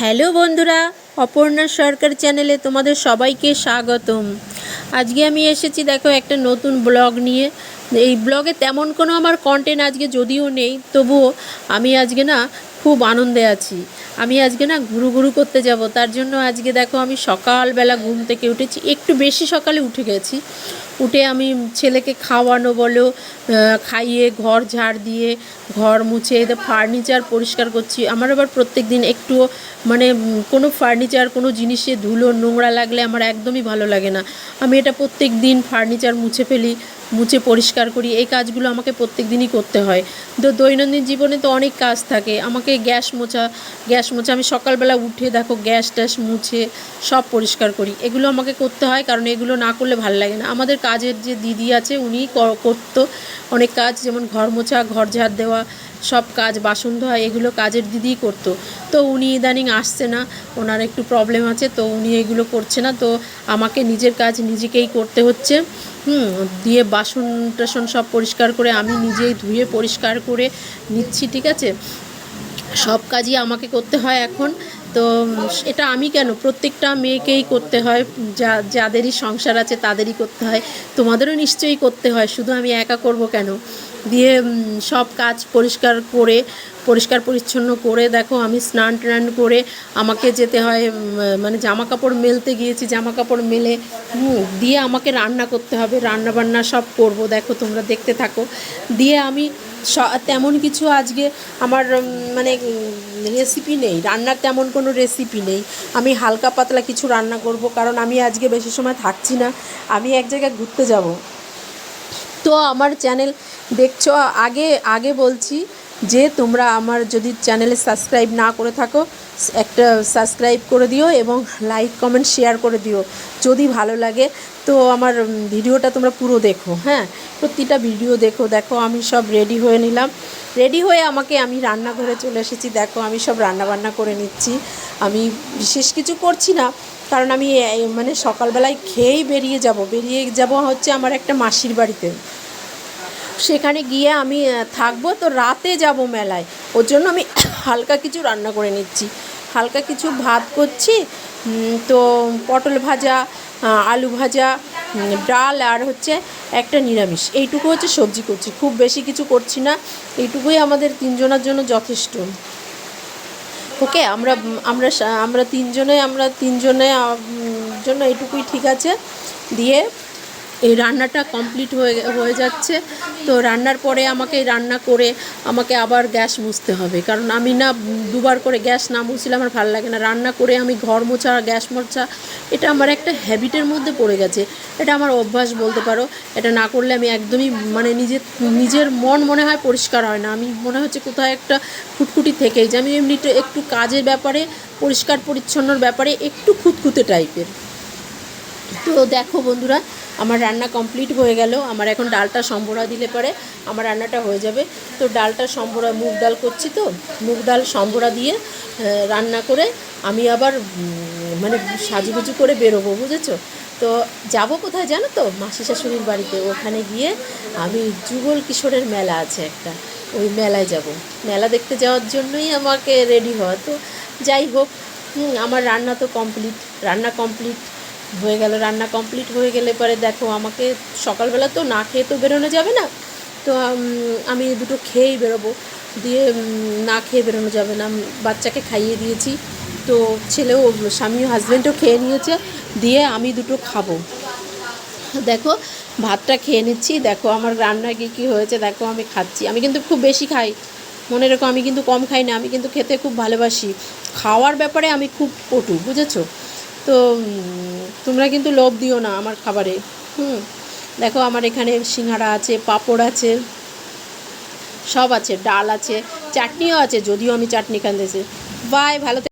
Hello বন্ধুরা, অপর্ণা সরকার চ্যানেলে তোমাদের সবাইকে স্বাগতম। আজকে আমি এসেছি, দেখো, একটা নতুন ব্লগ নিয়ে। এই ব্লগে তেমন কোনো আমার কন্টেন্ট আজকে যদিও নেই, তবুও আমি আজকে না খুব আনন্দে আছি। আমি আজকে না ঘুরু ঘুরু করতে যাব, তার জন্য আজকে দেখো আমি সকালবেলা ঘুম থেকে উঠেছি, একটু বেশি সকালে উঠে গেছি। উঠে আমি ছেলেকে খাওয়ানো বলো খাইয়ে ঘর ঝাড় দিয়ে ঘর মুছে ফার্নিচার পরিষ্কার করছি। আমার আবার প্রত্যেক দিন একটুও মানে কোনো ফার্নিচার কোনো জিনিসে ধুলো, নোংরা লাগলে আমার একদমই ভালো লাগে না। আমি এটা প্রত্যেক দিন ফার্নিচার মুছে ফেলি, মুছে পরিষ্কার করি। এই কাজগুলো আমাকে প্রত্যেক দিনই করতে হয়। তো দৈনন্দিন জীবনে তো অনেক কাজ থাকে। আমাকে গ্যাস মোছা গ্যাস মোছা, আমি সকালবেলা উঠে দেখো গ্যাস ট্যাস মুছে সব পরিষ্কার করি। এগুলো আমাকে করতে হয়, কারণ এগুলো না করলে ভালো লাগে না। আমাদের কাজের যে দিদি আছে, উনি করতো অনেক কাজ, যেমন ঘর মোছা, ঘর ঝাড় দেওয়া, সব কাজ, বাসন ধোয়া, এগুলো কাজের দিদিই করতো। তো উনি ইদানিং আসছে না, ওনার একটু প্রবলেম আছে, তো উনি এগুলো করছে না, তো আমাকে নিজের কাজ নিজেকেই করতে হচ্ছে। হুম, দিয়ে বাসন টাসন সব পরিষ্কার করে আমি নিজেই ধুয়ে পরিষ্কার করে নিচ্ছি, ঠিক আছে? সব কাজই আমাকে করতে হয় এখন। তো এটা আমি কেন? প্রত্যেকটা মেয়েকেই করতে হয়, যা, যাদেরই সংসার আছে তাদেরই করতে হয়, তোমাদেরও নিশ্চয়ই করতে হয়, শুধু আমি একা করব কেন? দিয়ে সব কাজ পরিষ্কার করে, পরিষ্কার পরিচ্ছন্ন করে, দেখো আমি স্নান টান করে আমাকে যেতে হয় মানে জামা কাপড় মেলতে গিয়েছি জামা কাপড় মেলে দিয়ে আমাকে রান্না করতে হবে রান্না বান্না সব করব, দেখো তোমরা দেখতে থাকো। দিয়ে আমি তেমন কিছু আজকে আমার মানে রেসিপি নেই। রান্নার তেমন কোনো রেসিপি নেই। আমি হালকা পাতলা কিছু রান্না করব কারণ আমি আজকে বেশি সময় থাকছি না। আমি এক জায়গায় ঘুরতে যাব। তো আমার চ্যানেল দেখছ, আগে আগে বলছি যে তোমরা আমার যদি চ্যানেলে সাবস্ক্রাইব না করে থাকো, একটা সাবস্ক্রাইব করে দিও এবং লাইক কমেন্ট শেয়ার করে দিও। যদি ভালো লাগে, তো আমার ভিডিওটা তোমরা পুরো দেখো হ্যাঁ? প্রতিটা ভিডিও দেখো দেখো, আমি সব রেডি হয়ে নিলাম। রেডি হয়ে আমাকে আমি রান্নাঘরে চলে এসেছি, দেখো, আমি সব রান্না বান্না করে নিচ্ছি। আমি বিশেষ কিছু করছি না, কারণ আমি মানে সকালবেলায় খেয়েই বেরিয়ে যাব। বেরিয়ে যাব হচ্ছে আমার একটা মাসির বাড়িতে। সেখানে গিয়ে আমি থাকব। তো রাতে যাব মেলায়। ওর জন্য আমি হালকা কিছু রান্না করে নিচ্ছি। হালকা কিছু ভাত করছি। তো পটল ভাজা আলু ভাজা ডাল আর হচ্ছে একটা নিরামিষ। এইটুকু হচ্ছে সবজি করছি। খুব বেশি কিছু করছি না। এইটুকুই আমাদের তিনজনের জন্য যথেষ্ট। ওকে, আমরা আমরা আমরা তিনজনে আমরা তিনজনে জন্য এইটুকুই ঠিক আছে। দিয়ে এই রান্নাটা কমপ্লিট হয়ে হয়ে যাচ্ছে। তো রান্নার পরে আমাকে রান্না করে আমাকে আবার গ্যাস মুছতে হবে। কারণ আমি না দুবার করে গ্যাস না মুছলে আমার ভালো লাগে না। রান্না করে আমি ঘর মোছা, গ্যাস মোছা, এটা আমার একটা হ্যাবিটের মধ্যে পড়ে গেছে। এটা আমার অভ্যাস বলতে পারো। এটা না করলে আমি একদমই মানে নিজের নিজের মন মনে হয় পরিষ্কার হয় না। আমি মনে হচ্ছে কোথাও একটা খুঁটখুটি থেকেই যে আমি এমনিতে একটু কাজের ব্যাপারে পরিষ্কার পরিচ্ছন্নর ব্যাপারে একটু খুঁতখুঁতে টাইপের তো দেখো বন্ধুরা, আমার রান্না কমপ্লিট হয়ে গেল। আমার এখন ডালটা সম্বরা দিলে পরে আমার রান্নাটা হয়ে যাবে। তো ডালটা সম্বরা, মুগ ডাল করছি তো, মুগ ডাল সম্বরা দিয়ে রান্না করে আমি আবার মানে সাজুগুজু করে বেরোবো, বুঝেছ? তো যাব কোথায় জানো তো? মাসি শাশুড়ির বাড়িতে। ওখানে গিয়ে আমি যুগল কিশোরের মেলা আছে একটা। ওই মেলায় যাব। মেলা দেখতে যাওয়ার জন্যই আমাকে রেডি হওয়া। তো যাই হোক আমার রান্না তো কমপ্লিট রান্না কমপ্লিট হয়ে গেল, রান্না কমপ্লিট হয়ে গেলে পরে দেখো আমাকে সকালবেলা তো না খেয়ে তো বেরোনো যাবে না, তো আমি দুটো খেয়েই বেরোবো। দিয়ে না খেয়ে বেরোনো যাবে না বাচ্চাকে খাইয়ে দিয়েছি। তো ছেলেও স্বামী হাজব্যান্ডও খেয়ে নিয়েছে, দিয়ে আমি দুটো খাব। দেখো, ভাতটা খেয়ে নিচ্ছি। দেখো আমার রান্না কী কী হয়েছে, দেখো আমি খাচ্ছি। আমি কিন্তু খুব বেশি খাই। মনে রেখো, আমি কিন্তু কম খাই না, আমি কিন্তু খেতে খুব ভালোবাসি। খাওয়ার ব্যাপারে আমি খুব পটু বুঝেছ? তো তোমরা কিন্তু লোভ দিও না আমার খাবারে হুম, দেখো আমার এখানে সিঙ্গারা আছে, পাপড় আছে, সব আছে, ডাল আছে, চাটনিও আছে, যদিও আমি চাটনি খান দিয়েছি বাই, ভালো।